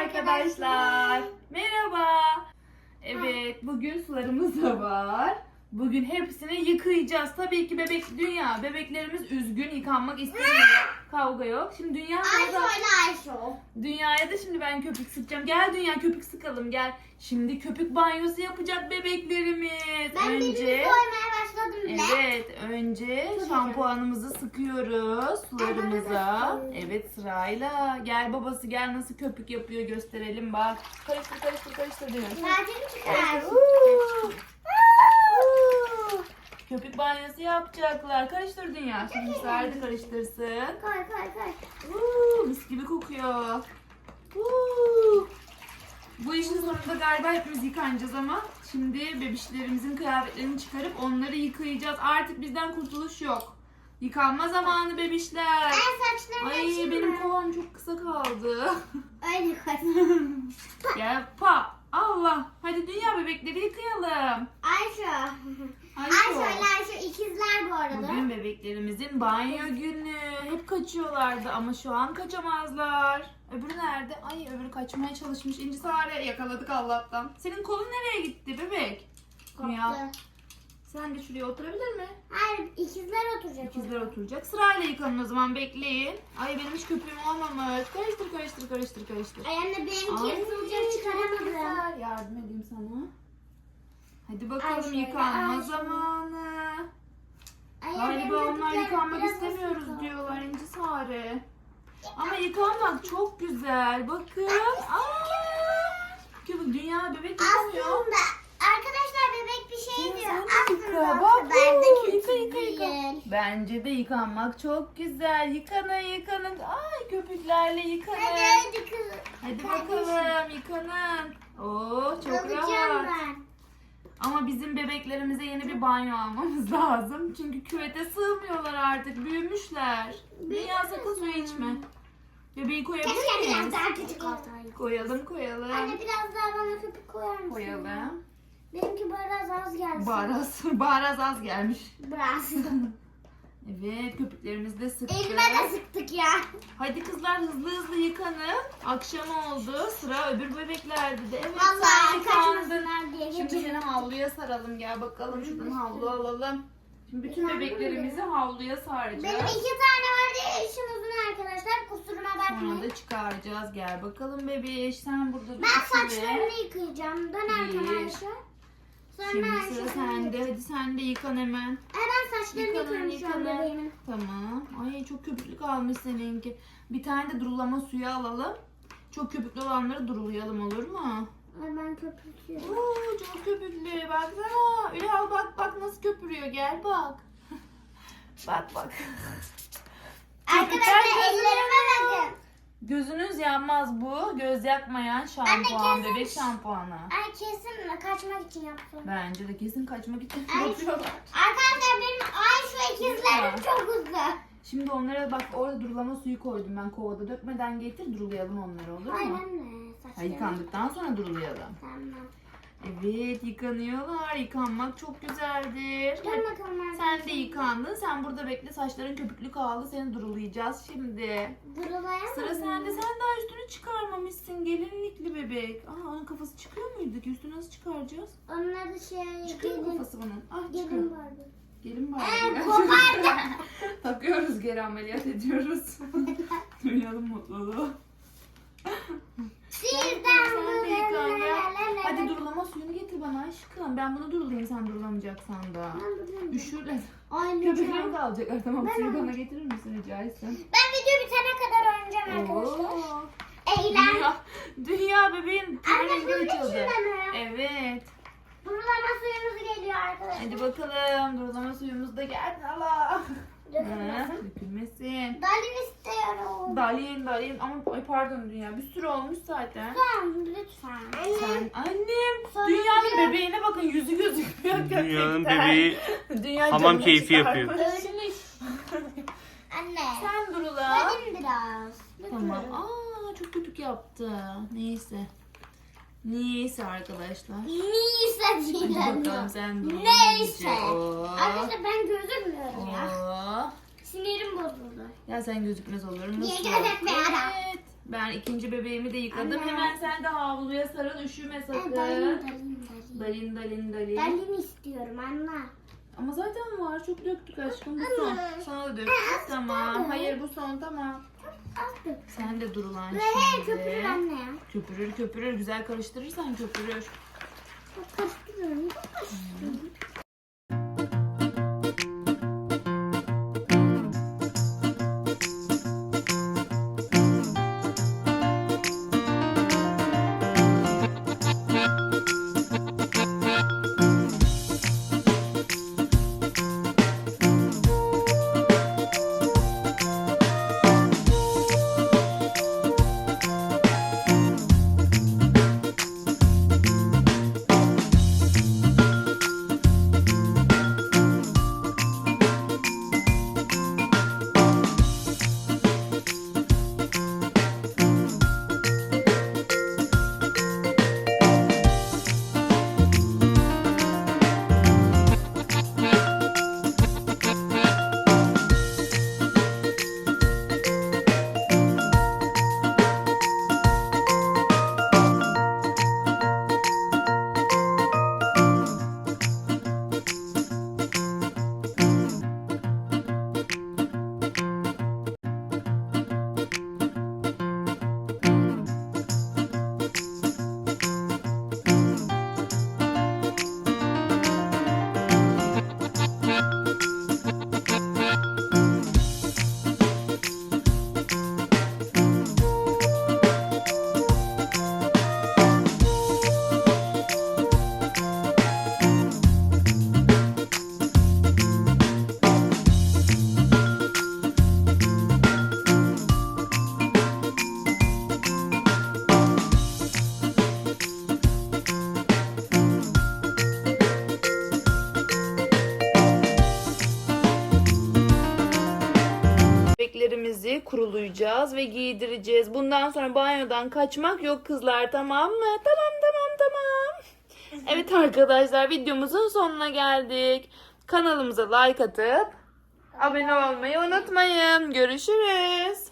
arkadaşlar. Merhaba. Evet, bugün sularımız da var. Bugün hepsini yıkayacağız. Tabii ki bebek dünya. Bebeklerimiz üzgün, yıkanmak istemiyor. Kavga yok. Şimdi dünya burada. Dünyaya da şimdi ben köpük sıkacağım. Gel dünya köpük sıkalım gel. Şimdi köpük banyosu yapacak bebeklerimiz. Ben birini önce koymaya başladım bile. Evet, önce şampuanımızı sıkıyoruz sularımıza. Evet. Sırayla. Gel babası gel nasıl köpük yapıyor gösterelim bak. Karıştır karıştır karıştır diyor. Zaten çıkar. Karıştır. Uuu. Köpük banyosu yapacaklar. Karıştır dünya. Şimdi Sare karıştırsın. Koy koy koy. Uuu, mis gibi kokuyor. Uuu. Bu işin sonunda galiba hepimiz yıkanacağız ama şimdi bebişlerimizin kıyafetlerini çıkarıp onları yıkayacağız. Artık bizden kurtuluş yok. Yıkanma zamanı bebişler. Ben saçlarımı Ay açayım benim mı? kovam çok kısa kaldı. Öyle koy. Gel pa. Allah. Hadi dünya bebekleri yıkayalım. Ayşe. Ayşe. Ayşe ile Ayşe ikizler bu arada. Bugün bebeklerimizin banyo günü. Hep kaçıyorlardı ama şu an kaçamazlar. Öbürü nerede? Ay öbürü kaçmaya çalışmış. İnci Sare yakaladık Allah'tan. Senin kolun nereye gitti bebek? Dünya. Koptu. Sen de şuraya oturabilir mi? Hayır ikizler oturacak. İkizler oturacak. Sırayla yıkanın o zaman bekleyin. Ay benim hiç köpüğüm olmamış. Karıştır karıştır karıştır karıştır. Ay anne benimki Ay, çok çıkaramadım. Yardım edeyim sana. Hadi bakalım Ay yıkanma ay zamanı. Ay, Galiba benim onlar yıkanmak biraz istemiyoruz ısık. diyorlar İnci Sare. Ama yıkanmak çok güzel. Bakın. Aa! Köpük dünya bebek yıkamıyor. Aslında arkadaşlar bebek bir şey diyor. Aslında bak, o kadar da kötü değil. Bence de yıkanmak çok güzel. Yıkanın yıkanın. Ay köpüklerle yıkanın. Hadi hadi kızım. Hadi bakalım yıkanın. Oo çok Alacağım rahat. ben. Ama bizim bebeklerimize yeni bir banyo almamız lazım. Çünkü küvete sığmıyorlar artık. Büyümüşler. Dünya sakın su içme. Bebeği koyabilir Keşke biraz miyiz? daha küçük olsaydı. Koyalım koyalım. Anne biraz daha bana köpük koyar mısın? Koyalım. Benimki biraz az gelsin. Baharaz, baharaz az gelmiş. Biraz. Evet köpüklerimizi de sıktık. Elime de sıktık ya. Hadi kızlar hızlı hızlı yıkanın. Akşam oldu. Sıra öbür bebeklerde de. Evet sen Vallahi yıkandın. kaçmasınlar diye Şimdi getirdim. seni havluya saralım gel bakalım şuradan havlu alalım. Şimdi bütün bebeklerimizi havluya saracağız. Benim iki tane var diye işim uzun arkadaşlar. Kusuruma Sonra bakmayın. da çıkaracağız. Gel bakalım bebeğiş sen burada dur. Ben ikili. saçlarımı yıkayacağım. Dönerken Bir. Ayşe. Sonra Şimdi Ayşe. sıra sende. Hadi sen de yıkan hemen. Ay ben saçlarımı Yıkanın yıkıyorum şu an yıkanın. bebeğimin. Tamam. Ay çok köpüklü kalmış seninki. Bir tane de durulama suyu alalım. Çok köpüklü olanları durulayalım olur mu? Ay ben köpük yiyorum. Oo, çok köpüklü. Baksana. Ülal bak bak nasıl köpürüyor. Gel bak. bak bak. Arkadaşlar Köpükler ellerime bakın. Gözünüz yanmaz bu. Göz yakmayan şampuan, kesin. bebek şampuanı. Ay kesin mi? Kaçmak için yaptım. Bence de kesin kaçmak için Ay, yapıyorlar. Arkadaşlar benim ay şu ikizlerim çok hızlı. Şimdi onlara bak orada durulama suyu koydum ben kovada. Dökmeden getir durulayalım onları olur mu? anne Ha, yıkandıktan sonra durulayalım. Tamam. Evet yıkanıyorlar. Yıkanmak çok güzeldir. Dön bakalım Sen arkadaşlar. de yıkandın. Sen burada bekle. Saçların köpüklü kaldı. Seni durulayacağız şimdi. Durulayamam. Sıra sende. Sen daha üstünü çıkarmamışsın. Gelinlikli bebek. Aa onun kafası çıkıyor muydu ki? Üstünü nasıl çıkaracağız? Onun adı şey. Çıkıyor gelin. kafası bunun? Ah Gelin çıkıyor. vardı. Gelin Ee, bari. kopardı. Takıyoruz geri ameliyat ediyoruz. Dünyanın mutluluğu. Sizden Sen de yıkan bu- ya. Hadi durulama suyunu getir bana aşkım. Ben bunu durulayayım sen durulamayacaksan da. Üşürler. Köpeklerim kalacaklar. Tamam Ben suyu bana getirir misin rica etsem? Ben video bitene kadar oynayacağım arkadaşlar. Eğlen. Dünya, bebeğin Anne suyun açıldı. Evet. Durulama suyumuz geliyor arkadaşlar. Hadi bakalım. Durulama suyumuz da geldi. Allah. Dökülmesin. Dökülmesin. Dalin istiyorum. Dalin dalin ama ay pardon dünya bir sürü olmuş zaten. Lütfen, lütfen. Sen annem Sonra dünyanın diyor- bebeğine bakın yüzü gözükmüyor Dünyanın köpekten. bebeği Dünya hamam canını keyfi çıkarmış. yapıyor. Ölmüş. Anne. Sen durula. Dalin biraz. Tamam. Lütfen. Aa çok köpük yaptı. Neyse. Neyse arkadaşlar. Neyse Hadi bakalım değil. sen durula. Neyse. Arkadaşlar ben gözükmüyorum ya. Ya sen gözükmez olur musun? Niye gözükmüyorum? Evet. Ben ikinci bebeğimi de yıkadım. Anne. Hemen sen de havluya sarıl üşüme sakın. Dalin dalin dalin. Dalin dalin dalin. Dalin istiyorum anne. Ama zaten var. Çok döktük aşkım. Bu son. Sana da döktük. Tamam. Hayır bu son tamam. Sen de durulan şimdi. köpürür anne ya. Köpürür köpürür. Güzel karıştırırsan köpürür. Karıştırıyorum. karıştırıyorum. Kurulayacağız ve giydireceğiz. Bundan sonra banyodan kaçmak yok kızlar tamam mı? Tamam tamam tamam. Evet arkadaşlar videomuzun sonuna geldik. Kanalımıza like atıp abone olmayı unutmayın. Görüşürüz.